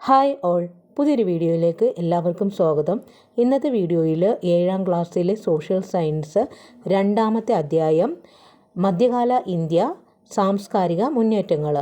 Hi all. പുതിയൊരു വീഡിയോയിലേക്ക് എല്ലാവർക്കും സ്വാഗതം. ഇന്നത്തെ വീഡിയോയിൽ ഏഴാം ക്ലാസ്സിലെ സോഷ്യൽ സയൻസ് രണ്ടാമത്തെ അധ്യായം മധ്യകാല ഇന്ത്യ സാംസ്കാരിക മുന്നേറ്റങ്ങൾ.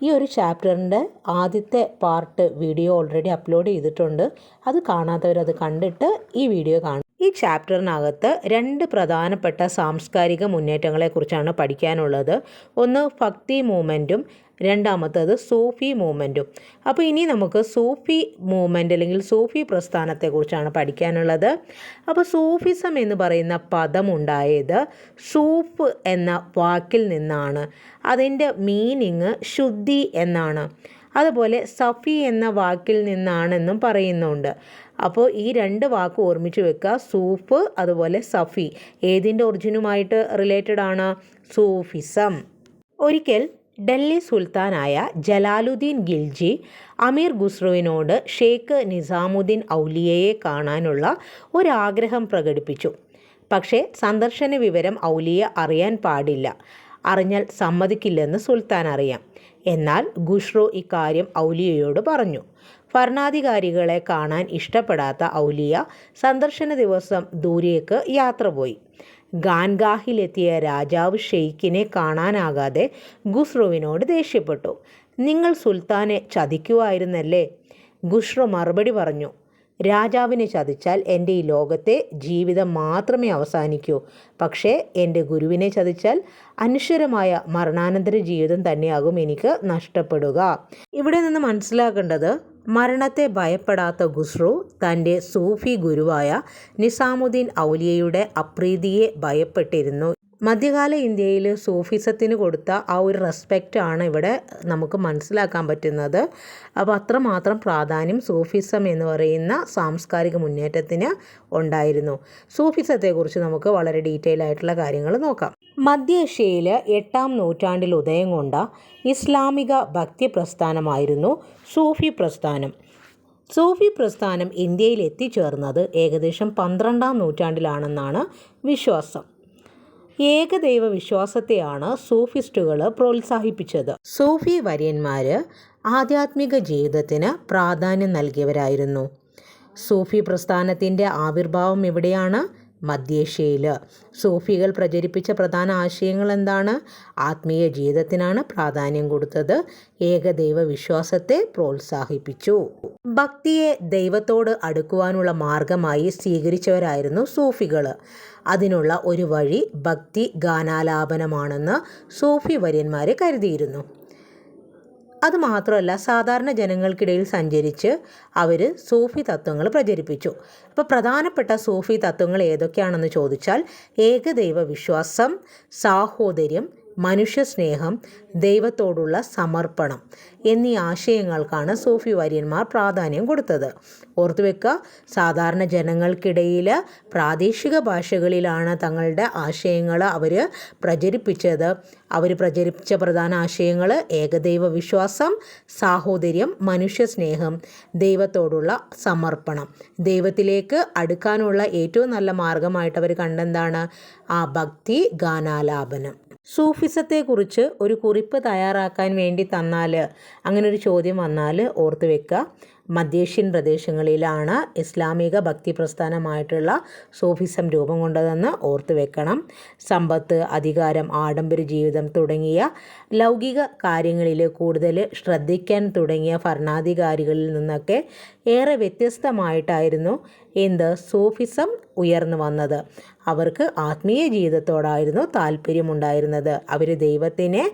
ഈ ഒരു ചാപ്റ്ററിന്റെ ആദ്യത്തെ പാർട്ട് വീഡിയോ ഓൾറെഡി അപ്ലോഡ് ചെയ്തിട്ടുണ്ട്. അത് കാണാത്തവരത് കണ്ടിട്ട് ഈ വീഡിയോ കാണും ഈ ചാപ്റ്ററിനകത്ത് രണ്ട് പ്രധാനപ്പെട്ട സാംസ്കാരിക മുന്നേറ്റങ്ങളെക്കുറിച്ചാണ് പഠിക്കാനുള്ളത്. ഒന്ന് ഭക്തി മൂവ്മെന്റും രണ്ടാമത്തത് സൂഫി മൂവ്മെന്റും. അപ്പോൾ ഇനി നമുക്ക് സൂഫി മൂവ്മെന്റ് അല്ലെങ്കിൽ സൂഫി പ്രസ്ഥാനത്തെക്കുറിച്ചാണ് പഠിക്കാനുള്ളത്. അപ്പോൾ സൂഫിസം എന്ന് പറയുന്ന പദമുണ്ടായത് സൂഫ് എന്ന വാക്കിൽ നിന്നാണ്. അതിന്റെ മീനിങ് ശുദ്ധി എന്നാണ്. അതുപോലെ സഫി എന്ന വാക്കിൽ നിന്നാണെന്നും പറയുന്നുണ്ട്. അപ്പോൾ ഈ രണ്ട് വാക്ക് ഓർമ്മിച്ച് വെക്കുക. സൂഫ് അതുപോലെ സഫി. ഏതിന്റെ ഒറിജിനുമായിട്ട് റിലേറ്റഡ് ആണ് സൂഫിസം. ഒരിക്കൽ ഡൽഹി സുൽത്താനായ ജലാലുദ്ദീൻ ഗിൽജി അമീർ ഖുസ്രുവിനോട് ഷെയ്ഖ് നിസാമുദ്ദീൻ ഔലിയയെ കാണാനുള്ള ഒരാഗ്രഹം പ്രകടിപ്പിച്ചു. പക്ഷേ സന്ദർശന വിവരം ഔലിയ അറിയാൻ പാടില്ല. അറിഞ്ഞാൽ സമ്മതിക്കില്ലെന്ന് സുൽത്താൻ അറിയാം. എന്നാൽ ഖുഷ്രു ഇക്കാര്യം ഔലിയയോട് പറഞ്ഞു. ഭരണാധികാരികളെ കാണാൻ ഇഷ്ടപ്പെടാത്ത ഔലിയ സന്ദർശന ദിവസം ദൂരേക്ക് യാത്ര പോയി. ഗാൻഗാഹിലെത്തിയ രാജാവ് ഷെയ്ഖിനെ കാണാനാകാതെ ഖുസ്രുവിനോട് ദേഷ്യപ്പെട്ടു. നിങ്ങൾ സുൽത്താനെ ചതിക്കുമായിരുന്നല്ലേ ഖുസ്രു മറുപടി പറഞ്ഞു. രാജാവിനെ ചതിച്ചാൽ എന്റെ ഈ ലോകത്തെ ജീവിതം മാത്രമേ അവസാനിക്കൂ. പക്ഷേ എന്റെ ഗുരുവിനെ ചതിച്ചാൽ അനശ്വരമായ മരണാനന്തര ജീവിതം തന്നെയാകും എനിക്ക് നഷ്ടപ്പെടുക. ഇവിടെ നിന്ന് മനസ്സിലാക്കേണ്ടത് മരണത്തെ ഭയപ്പെടാത്ത ഖുസ്രു തന്റെ സൂഫി ഗുരുവായ നിസാമുദ്ദീൻ ഔലിയയുടെ അപ്രീതിയെ ഭയപ്പെട്ടിരുന്നു. മധ്യകാല ഇന്ത്യയിൽ സൂഫിസത്തിന് കൊടുത്ത ആ ഒരു റെസ്പെക്റ്റ് ആണ് ഇവിടെ നമുക്ക് മനസ്സിലാക്കാൻ പറ്റുന്നത്. അപ്പോൾ അത്രമാത്രം പ്രാധാന്യം സൂഫിസം എന്ന് പറയുന്ന സാംസ്കാരിക മുന്നേറ്റത്തിന് ഉണ്ടായിരുന്നു. സൂഫിസത്തെക്കുറിച്ച് നമുക്ക് വളരെ ഡീറ്റെയിൽ ആയിട്ടുള്ള കാര്യങ്ങൾ നോക്കാം. മധ്യേഷ്യയിൽ എട്ടാം നൂറ്റാണ്ടിൽ ഉദയം കൊണ്ട ഇസ്ലാമിക ഭക്തി പ്രസ്ഥാനമായിരുന്നു സൂഫി പ്രസ്ഥാനം. സൂഫി പ്രസ്ഥാനം ഇന്ത്യയിൽ എത്തിച്ചേർന്നത് ഏകദേശം പന്ത്രണ്ടാം നൂറ്റാണ്ടിലാണെന്നാണ് വിശ്വാസം. ഏകദൈവ വിശ്വാസത്തെയാണ് സൂഫിസ്റ്റുകൾ പ്രോത്സാഹിപ്പിച്ചത്. സൂഫി വര്യന്മാർ ആധ്യാത്മിക ജീവിതത്തിന് പ്രാധാന്യം നൽകിയവരായിരുന്നു. സൂഫി പ്രസ്ഥാനത്തിന്റെ ആവിർഭാവം എവിടെയാണ്? മധ്യേഷ്യയിൽ. സൂഫികൾ പ്രചരിപ്പിച്ച പ്രധാന ആശയങ്ങൾ എന്താണ് ആത്മീയ ജീവിതത്തിനാണ് പ്രാധാന്യം കൊടുത്തത്. ഏകദൈവ വിശ്വാസത്തെ പ്രോത്സാഹിപ്പിച്ചു. ഭക്തിയെ ദൈവത്തോട് അടുക്കുവാനുള്ള മാർഗമായി സ്വീകരിച്ചവരായിരുന്നു സൂഫികൾ. അതിനുള്ള ഒരു വഴി ഭക്തി ഗാനാലാപനമാണെന്ന് സൂഫി വര്യന്മാരെ കരുതിയിരുന്നു. അതുമാത്രമല്ല സാധാരണ ജനങ്ങൾക്കിടയിൽ സഞ്ചരിച്ച് അവർ സൂഫി തത്വങ്ങൾ പ്രചരിപ്പിച്ചു. അപ്പോൾ പ്രധാനപ്പെട്ട സൂഫി തത്വങ്ങൾ ഏതൊക്കെയാണെന്ന് ചോദിച്ചാൽ ഏകദൈവ വിശ്വാസം സാഹോദര്യം മനുഷ്യസ്നേഹം ദൈവത്തോടുള്ള സമർപ്പണം എന്നീ ആശയങ്ങൾക്കാണ് സൂഫി വര്യന്മാർ പ്രാധാന്യം കൊടുത്തത്. ഓർത്തുവെക്കുക സാധാരണ ജനങ്ങൾക്കിടയിൽ പ്രാദേശിക ഭാഷകളിലാണ് തങ്ങളുടെ ആശയങ്ങൾ അവർ പ്രചരിപ്പിച്ചത്. അവർ പ്രചരിപ്പിച്ച പ്രധാന ആശയങ്ങൾ ഏകദൈവ വിശ്വാസം സാഹോദര്യം മനുഷ്യസ്നേഹം ദൈവത്തോടുള്ള സമർപ്പണം. ദൈവത്തിലേക്ക് അടുക്കാനുള്ള ഏറ്റവും നല്ല മാർഗമായിട്ട് അവർ കണ്ടെന്താണ് ആ ഭക്തി ഗാനാലാപനം. സൂഫിസത്തെക്കുറിച്ച് ഒരു കുറിപ്പ് തയ്യാറാക്കാൻ വേണ്ടി തന്നാൽ അങ്ങനെ ഒരു ചോദ്യം വന്നാൽ ഓർത്ത് വെക്കുക മധ്യേഷ്യൻ പ്രദേശങ്ങളിലാണ് ഇസ്ലാമിക ഭക്തി പ്രസ്ഥാനമായിട്ടുള്ള സൂഫിസം രൂപം കൊണ്ടതെന്ന് ഓർത്ത് വെക്കണം. സമ്പത്ത് അധികാരം ആഡംബര ജീവിതം തുടങ്ങിയ ലൗകിക കാര്യങ്ങളിൽ കൂടുതൽ ശ്രദ്ധിക്കാൻ തുടങ്ങിയ ഭരണാധികാരികളിൽ നിന്നൊക്കെ ഏറെ വ്യത്യസ്തമായിട്ടായിരുന്നു എന്ത് സൂഫിസം ഉയർന്നു വന്നത്. അവർക്ക് ആത്മീയ ജീവിതത്തോടായിരുന്നു താല്പര്യമുണ്ടായിരുന്നത്. അവർ ദൈവത്തിനെ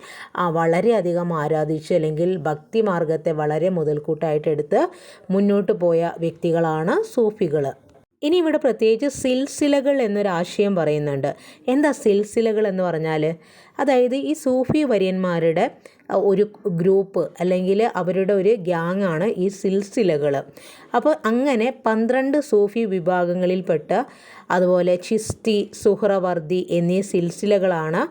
വളരെയധികം ആരാധിച്ച് അല്ലെങ്കിൽ ഭക്തി മാർഗത്തെ വളരെ മുതൽക്കൂട്ടായിട്ട് എടുത്ത് മുന്നോട്ട് പോയ വ്യക്തികളാണ് സൂഫികൾ ഇനി ഇവിടെ പ്രത്യേകിച്ച് സിൽസിലകൾ എന്നൊരാശയം പറയുന്നുണ്ട്. എന്താ സിൽസിലകൾ എന്ന് പറഞ്ഞാൽ അതായത് ഈ സൂഫി വര്യന്മാരുടെ ഒരു ഗ്രൂപ്പ് അല്ലെങ്കിൽ അവരുടെ ഒരു ഗ്യാങ്ങാണ് ഈ സിൽസിലകൾ അപ്പോൾ അങ്ങനെ പന്ത്രണ്ട് സൂഫി വിഭാഗങ്ങളിൽപ്പെട്ട അതുപോലെ ചിസ്തി സുഹ്റവർദി എന്നീ സിൽസിലകളാണ്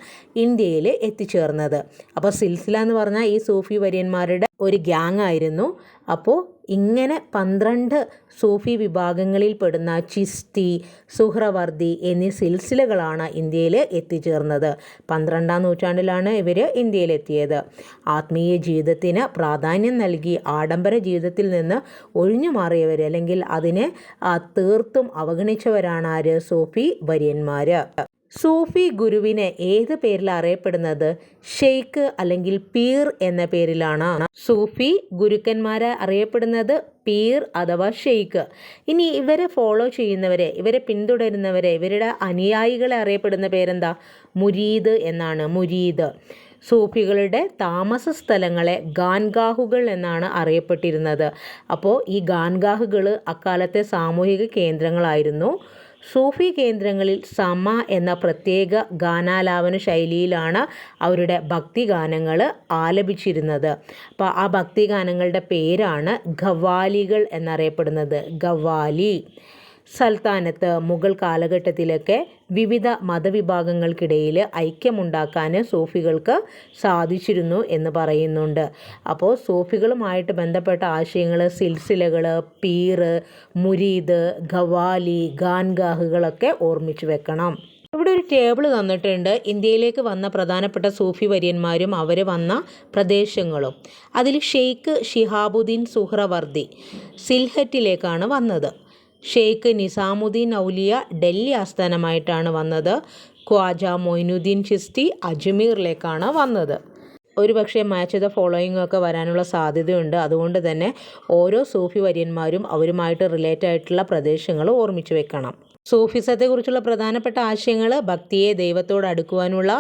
ഇന്ത്യയിൽ എത്തിച്ചേർന്നത്. അപ്പോൾ സിൽസില എന്ന് പറഞ്ഞാൽ ഈ സൂഫി വര്യന്മാരുടെ ഒരു ഗ്യാങ് ആയിരുന്നു. അപ്പോൾ ഇങ്ങനെ പന്ത്രണ്ട് സൂഫി വിഭാഗങ്ങളിൽ പെടുന്ന ചിസ്തി സുഹ്രവർദി എന്നീ സിൽസിലകളാണ് ഇന്ത്യയിൽ എത്തിച്ചേർന്നത്. പന്ത്രണ്ടാം നൂറ്റാണ്ടിലാണ് ഇവർ ഇന്ത്യയിലെത്തിയത്. ആത്മീയ ജീവിതത്തിന് പ്രാധാന്യം നൽകി ആഡംബര ജീവിതത്തിൽ നിന്ന് ഒഴിഞ്ഞു മാറിയവർ അല്ലെങ്കിൽ അതിനെ തീർത്തും അവഗണിച്ചവരാണ് ആര് സൂഫി വര്യന്മാർ സൂഫി ഗുരുവിന് ഏത് പേരിൽ അറിയപ്പെടുന്നത്? ഷെയ്ഖ് അല്ലെങ്കിൽ പീർ എന്ന പേരിലാണ്. സൂഫി ഗുരുക്കന്മാരെ അറിയപ്പെടുന്നത് പീർ അഥവാ ഷെയ്ഖ് ഇനി ഇവരെ ഫോളോ ചെയ്യുന്നവരെ ഇവരെ പിന്തുടരുന്നവരെ ഇവരുടെ അനുയായികളെ അറിയപ്പെടുന്ന പേരെന്താ? മുരീദ് എന്നാണ് മുരീദ്. സൂഫികളുടെ താമസ സ്ഥലങ്ങളെ ഗാൻഗാഹുകൾ എന്നാണ് അറിയപ്പെട്ടിരുന്നത്. അപ്പോൾ ഈ ഗാൻഗാഹുകൾ അക്കാലത്തെ സാമൂഹിക കേന്ദ്രങ്ങളായിരുന്നു. സൂഫി കേന്ദ്രങ്ങളിൽ സമ എന്ന പ്രത്യേക ഗാനാലാപന ശൈലിയിലാണ് അവരുടെ ഭക്തിഗാനങ്ങൾ ആലപിച്ചിരുന്നത്. അപ്പോൾ ആ ഭക്തിഗാനങ്ങളുടെ പേരാണ് ഖവാലികൾ എന്നറിയപ്പെടുന്നത്. ഖവാലി. സൽത്താനത്ത് മുഗൾ കാലഘട്ടത്തിലൊക്കെ വിവിധ മതവിഭാഗങ്ങൾക്കിടയിൽ ഐക്യമുണ്ടാക്കാൻ സൂഫികൾക്ക് സാധിച്ചിരുന്നു എന്ന് പറയുന്നുണ്ട്. അപ്പോൾ സൂഫികളുമായിട്ട് ബന്ധപ്പെട്ട ആശയങ്ങൾ സിൽസിലകൾ പീർ മുരീദ് ഖവാലി ഗാൻഗാഹുകളൊക്കെ ഓർമ്മിച്ചു വെക്കണം. ഇവിടെ ഒരു ടേബിൾ തന്നിട്ടുണ്ട്. ഇന്ത്യയിലേക്ക് വന്ന പ്രധാനപ്പെട്ട സൂഫി വര്യന്മാരും അവർ വന്ന പ്രദേശങ്ങളും. അതിൽ ഷെയ്ഖ് ഷിഹാബുദ്ദീൻ സുഹ്രവർദി സിൽഹറ്റിലേക്കാണ് വന്നത്. ഷെയ്ഖ് നിസാമുദ്ദീൻ ഔലിയ ഡൽഹി ആസ്ഥാനമായിട്ടാണ് വന്നത്. ഖ്വാജ മൊയ്നുദ്ദീൻ ചിസ്തി അജ്മീറിലേക്കാണ് വന്നത്. ഒരുപക്ഷെ മാച്ച് ദ ഫോളോയിങ് ഒക്കെ വരാനുള്ള സാധ്യതയുണ്ട്. അതുകൊണ്ട് തന്നെ ഓരോ സൂഫി വര്യന്മാരും അവരുമായിട്ട് റിലേറ്റ് ആയിട്ടുള്ള പ്രദേശങ്ങൾ ഓർമ്മിച്ച് വെക്കണം. സൂഫിസത്തെക്കുറിച്ചുള്ള പ്രധാനപ്പെട്ട ആശയങ്ങൾ ഭക്തിയെ ദൈവത്തോട് അടുക്കുവാനുള്ള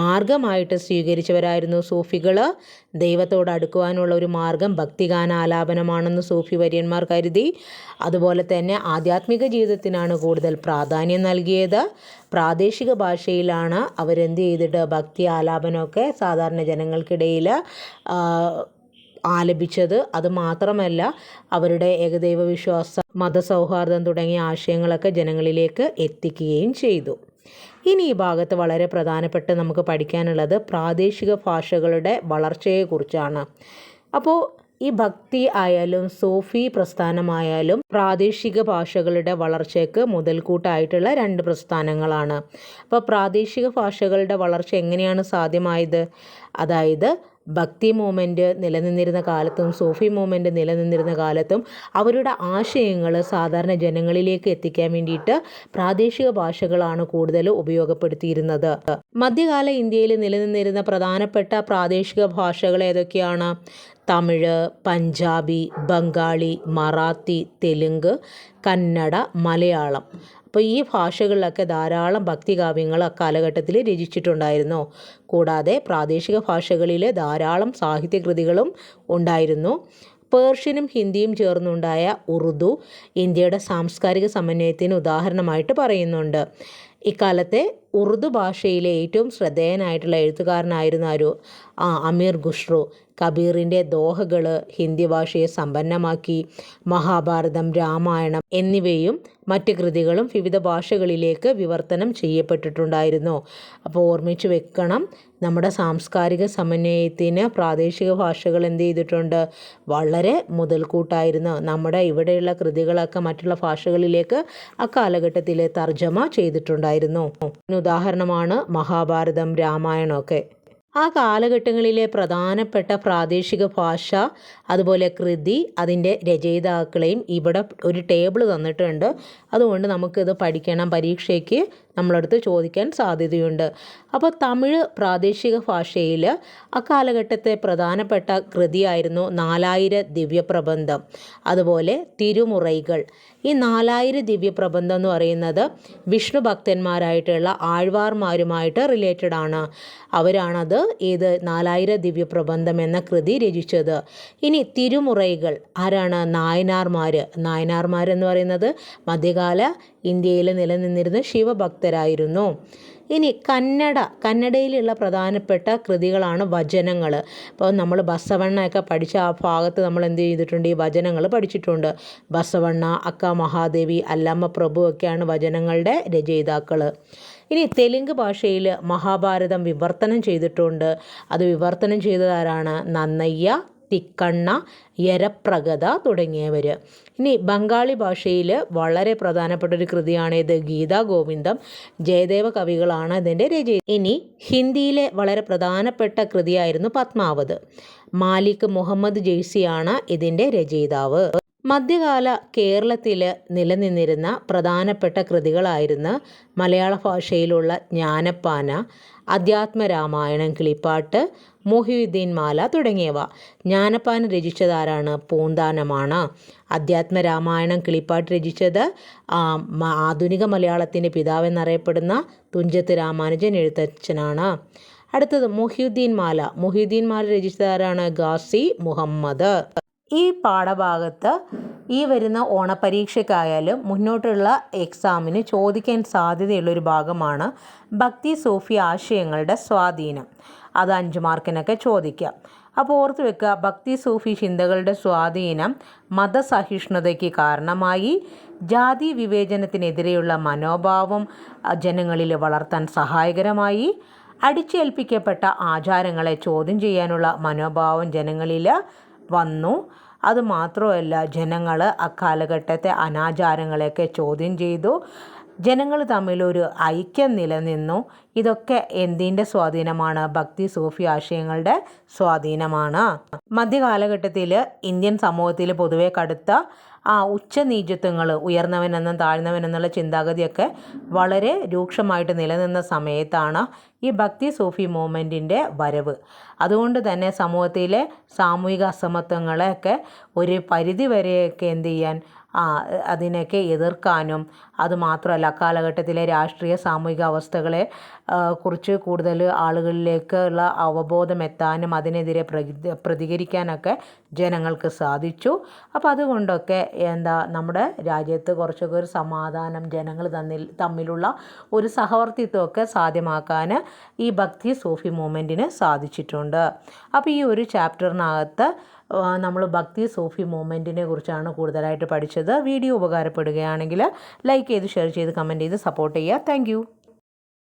മാർഗമായിട്ട് സ്വീകരിച്ചവരായിരുന്നു സൂഫികൾ ദൈവത്തോട് അടുക്കുവാനുള്ള ഒരു മാർഗം ഭക്തിഗാനാലാപനമാണെന്ന് സൂഫി വര്യന്മാർ കരുതി. അതുപോലെ തന്നെ ആധ്യാത്മിക ജീവിതത്തിനാണ് കൂടുതൽ പ്രാധാന്യം നൽകിയത്. പ്രാദേശിക ഭാഷയിലാണ് അവരെന്ത് ചെയ്തിട്ട് ഭക്തി ആലാപനമൊക്കെ സാധാരണ ജനങ്ങൾക്കിടയിൽ ആലപിച്ചത്. അത് മാത്രമല്ല അവരുടെ ഏകദൈവ വിശ്വാസം മതസൗഹാർദ്ദം തുടങ്ങിയ ആശയങ്ങളൊക്കെ ജനങ്ങളിലേക്ക് എത്തിക്കുകയും ചെയ്തു. ഇനി ഈ ഭാഗത്ത് വളരെ പ്രധാനപ്പെട്ട് നമുക്ക് പഠിക്കാനുള്ളത് പ്രാദേശിക ഭാഷകളുടെ വളർച്ചയെക്കുറിച്ചാണ്. അപ്പോൾ ഈ ഭക്തി ആയാലും സൂഫി പ്രസ്ഥാനമായാലും പ്രാദേശിക ഭാഷകളുടെ വളർച്ചയ്ക്ക് മുതൽക്കൂട്ടായിട്ടുള്ള രണ്ട് പ്രസ്ഥാനങ്ങളാണ്. അപ്പോൾ പ്രാദേശിക ഭാഷകളുടെ വളർച്ച എങ്ങനെയാണ് സാധ്യമായത്? അതായത് ഭക്തി മൂവ്മെന്റ് നിലനിന്നിരുന്ന കാലത്തും സൂഫി മൂവ്മെന്റ് നിലനിന്നിരുന്ന കാലത്തും അവരുടെ ആശയങ്ങൾ സാധാരണ ജനങ്ങളിലേക്ക് എത്തിക്കാൻ വേണ്ടിയിട്ട് പ്രാദേശിക ഭാഷകളാണ് കൂടുതൽ ഉപയോഗപ്പെടുത്തിയിരുന്നത്. മധ്യകാല ഇന്ത്യയിൽ നിലനിന്നിരുന്ന പ്രധാനപ്പെട്ട പ്രാദേശിക ഭാഷകൾ ഏതൊക്കെയാണ്? തമിഴ് പഞ്ചാബി ബംഗാളി മറാത്തി തെലുങ്ക് കന്നഡ മലയാളം. അപ്പോൾ ഈ ഭാഷകളിലൊക്കെ ധാരാളം ഭക്തികാവ്യങ്ങൾ അക്കാലഘട്ടത്തിൽ രചിച്ചിട്ടുണ്ടായിരുന്നു. കൂടാതെ പ്രാദേശിക ഭാഷകളിൽ ധാരാളം സാഹിത്യകൃതികളും ഉണ്ടായിരുന്നു. പേർഷ്യനും ഹിന്ദിയും ചേർന്നുണ്ടായ ഉറുദു ഇന്ത്യയുടെ സാംസ്കാരിക സമന്വയത്തിന് ഉദാഹരണമായിട്ട് പറയുന്നുണ്ട്. ഇക്കാലത്തെ ഉറുദു ഭാഷയിലെ ഏറ്റവും ശ്രദ്ധേയനായിട്ടുള്ള എഴുത്തുകാരനായിരുന്നു ആ അമീർ ഖുഷ്റു കബീറിന്റെ ദോഹകൾ ഹിന്ദി ഭാഷയെ സമ്പന്നമാക്കി. മഹാഭാരതം രാമായണം എന്നിവയും മറ്റ് കൃതികളും വിവിധ ഭാഷകളിലേക്ക് വിവർത്തനം ചെയ്യപ്പെട്ടിട്ടുണ്ടായിരുന്നു. അപ്പോൾ ഓർമ്മിച്ച് വെക്കണം നമ്മുടെ സാംസ്കാരിക സമന്വയത്തിന് പ്രാദേശിക ഭാഷകൾ എന്ത് ചെയ്തിട്ടുണ്ട്? വളരെ മുതൽക്കൂട്ടായിരുന്നു. നമ്മുടെ ഇവിടെയുള്ള കൃതികളൊക്കെ മറ്റുള്ള ഭാഷകളിലേക്ക് അക്കാലഘട്ടത്തിൽ തർജമ ചെയ്തിട്ടുണ്ടായിരുന്നു. ഉദാഹരണമാണ് മഹാഭാരതം രാമായണമൊക്കെ ആ കാലഘട്ടങ്ങളിലെ പ്രധാനപ്പെട്ട പ്രാദേശിക ഭാഷ അതുപോലെ കൃതി അതിന്റെ രചയിതാക്കളെയും ഇവിടെ ഒരു ടേബിൾ തന്നിട്ടുണ്ട്. അതുകൊണ്ട് നമുക്കിത് പഠിക്കണം പരീക്ഷയ്ക്ക്. നമ്മളടുത്ത് ചോദിക്കാൻ സാധ്യതയുണ്ട്. അപ്പോൾ തമിഴ് പ്രാദേശിക ഭാഷയിൽ അക്കാലഘട്ടത്തെ പ്രധാനപ്പെട്ട കൃതിയായിരുന്നു നാലായിര ദിവ്യപ്രബന്ധം. അതുപോലെ തിരുമുറൈകൾ. ഈ നാലായിര ദിവ്യപ്രബന്ധം എന്ന് പറയുന്നത് വിഷ്ണു ഭക്തന്മാരായിട്ടുള്ള ആഴ്വാർമാരുമായിട്ട് റിലേറ്റഡ് ആണ്. അവരാണത് ഏത് നാലായിര ദിവ്യപ്രബന്ധം എന്ന കൃതി രചിച്ചത്. ഇനി തിരുമുറൈകൾ. ആരാണ്? നായനാർമാർ നായനാർമാരെന്ന് പറയുന്നത് മധ്യകാല ഇന്ത്യയിൽ നിലനിന്നിരുന്ന ശിവഭക്തരായിരുന്നു ഇനി കന്നഡ കന്നഡയിലുള്ള പ്രധാനപ്പെട്ട കൃതികളാണ് വചനങ്ങൾ. ഇപ്പോൾ നമ്മൾ ബസവണ്ണയൊക്കെ പഠിച്ച ആ ഭാഗത്ത് നമ്മൾ എന്ത് ചെയ്തിട്ടുണ്ട്? ഈ വചനങ്ങൾ പഠിച്ചിട്ടുണ്ട്. ബസവണ്ണ അക്ക മഹാദേവി അല്ലമ്മ പ്രഭു ഒക്കെയാണ് വചനങ്ങളുടെ രചയിതാക്കൾ. ഇനി തെലുങ്ക് ഭാഷയിൽ മഹാഭാരതം വിവർത്തനം ചെയ്തിട്ടുണ്ട്. അത് വിവർത്തനം ചെയ്തതാരാണ് നന്നയ്യ തിക്കണ്ണ യരപ്രഗത തുടങ്ങിയവർ. ഇനി ബംഗാളി ഭാഷയിൽ വളരെ പ്രധാനപ്പെട്ട ഒരു കൃതിയാണ് ഇത്. ഗീതാ ഗോവിന്ദം ജയദേവ കവികളാണ് ഇതിന്റെ രചയി ഇനി ഹിന്ദിയിലെ വളരെ പ്രധാനപ്പെട്ട കൃതിയായിരുന്നു പത്മാവത്. മാലിക് മുഹമ്മദ് ജെയ്സിയാണ് ഇതിന്റെ രചയിതാവ്. മധ്യകാല കേരളത്തിൽ നിലനിന്നിരുന്ന പ്രധാനപ്പെട്ട കൃതികളായിരുന്നു മലയാള ഭാഷയിലുള്ള ജ്ഞാനപ്പാന അധ്യാത്മരാമായണം കിളിപ്പാട്ട് മൊഹിയുദ്ദീൻ മാല തുടങ്ങിയവ. ജ്ഞാനപ്പാന രചിച്ചതാരാണ്? പൂന്താനമാണ്. അധ്യാത്മരാമായണം കിളിപ്പാട്ട് രചിച്ചത് ആധുനിക മലയാളത്തിന്റെ പിതാവെന്നറിയപ്പെടുന്ന തുഞ്ചത്ത് രാമാനുജൻ എഴുത്തച്ഛനാണ്. അടുത്തത് മൊഹിയുദ്ദീൻ മാല. മൊഹിയുദ്ദീൻ മാല രചിച്ചതാരാണ്? ഗാസി മുഹമ്മദ്. ഈ പാഠഭാഗത്ത് ഈ വരുന്ന ഓണപരീക്ഷയ്ക്കായാലും മുന്നോട്ടുള്ള എക്സാമിന് ചോദിക്കാൻ സാധ്യതയുള്ളൊരു ഭാഗമാണ് ഭക്തി സൂഫി ആശയങ്ങളുടെ സ്വാധീനം. അത് അഞ്ച് മാർക്കിനൊക്കെ ചോദിക്കാം. അപ്പോൾ ഓർത്ത് വെക്കുക ഭക്തി സൂഫി ചിന്തകളുടെ സ്വാധീനം മതസഹിഷ്ണുതയ്ക്ക് കാരണമായി. ജാതി വിവേചനത്തിനെതിരെയുള്ള മനോഭാവം ജനങ്ങളിൽ വളർത്താൻ സഹായകരമായി. അടിച്ചേൽപ്പിക്കപ്പെട്ട ആചാരങ്ങളെ ചോദ്യം ചെയ്യാനുള്ള മനോഭാവം ജനങ്ങളിൽ വന്നു. അതുമാത്രമല്ല ജനങ്ങൾ അക്കാലഘട്ടത്തെ അനാചാരങ്ങളെയൊക്കെ ചോദ്യം ചെയ്തു. ജനങ്ങൾ തമ്മിലൊരു ഐക്യം നിലനിന്നു. ഇതൊക്കെ എന്തിന്റെ സ്വാധീനമാണ്? ഭക്തി സൂഫി ആശയങ്ങളുടെ സ്വാധീനമാണ്. മധ്യകാലഘട്ടത്തിൽ ഇന്ത്യൻ സമൂഹത്തിൽ പൊതുവെ കടുത്ത ആ ഉച്ചനീചത്വങ്ങൾ ഉയർന്നവനെന്നും താഴ്ന്നവനെന്നുള്ള ചിന്താഗതിയൊക്കെ വളരെ രൂക്ഷമായിട്ട് നിലനിന്ന സമയത്താണ് ഈ ഭക്തി സൂഫി മൂവ്മെന്റിന്റെ വരവ്. അതുകൊണ്ട് തന്നെ സമൂഹത്തിലെ സാമൂഹിക അസമത്വങ്ങളെയൊക്കെ ഒരു പരിധി വരെയൊക്കെ എന്ത് ചെയ്യാൻ അതിനെയൊക്കെ എതിർക്കാനും അതുമാത്രമല്ല കാലഘട്ടത്തിലെ രാഷ്ട്രീയ സാമൂഹിക അവസ്ഥകളെ കുറിച്ച് കൂടുതൽ ആളുകളിലേക്കുള്ള അവബോധം എത്താനും അതിനെതിരെ പ്രതികരിക്കാനൊക്കെ ജനങ്ങൾക്ക് സാധിച്ചു. അപ്പോൾ അതുകൊണ്ടൊക്കെ എന്താ നമ്മുടെ രാജ്യത്ത് കുറച്ചൊക്കെ ഒരു സമാധാനം ജനങ്ങൾ തന്നിൽ തമ്മിലുള്ള ഒരു സഹവർത്തിത്വമൊക്കെ സാധ്യമാക്കാൻ ഈ ഭക്തി സൂഫി മൂവ്മെന്റിന് സാധിച്ചിട്ടുണ്ട്. അപ്പോൾ ഈ ഒരു ചാപ്റ്ററിനകത്ത് നമ്മൾ ഭക്തി സൂഫി മൂവ്മെന്റിനെ കുറിച്ചാണ് കൂടുതലായിട്ട് പഠിച്ചത്. വീഡിയോ ഉപകാരപ്പെടുകയാണെങ്കിൽ ലൈക്ക് ചെയ്ത് ഷെയർ ചെയ്ത് കമന്റ് ചെയ്ത് സപ്പോർട്ട് ചെയ്യുക. താങ്ക്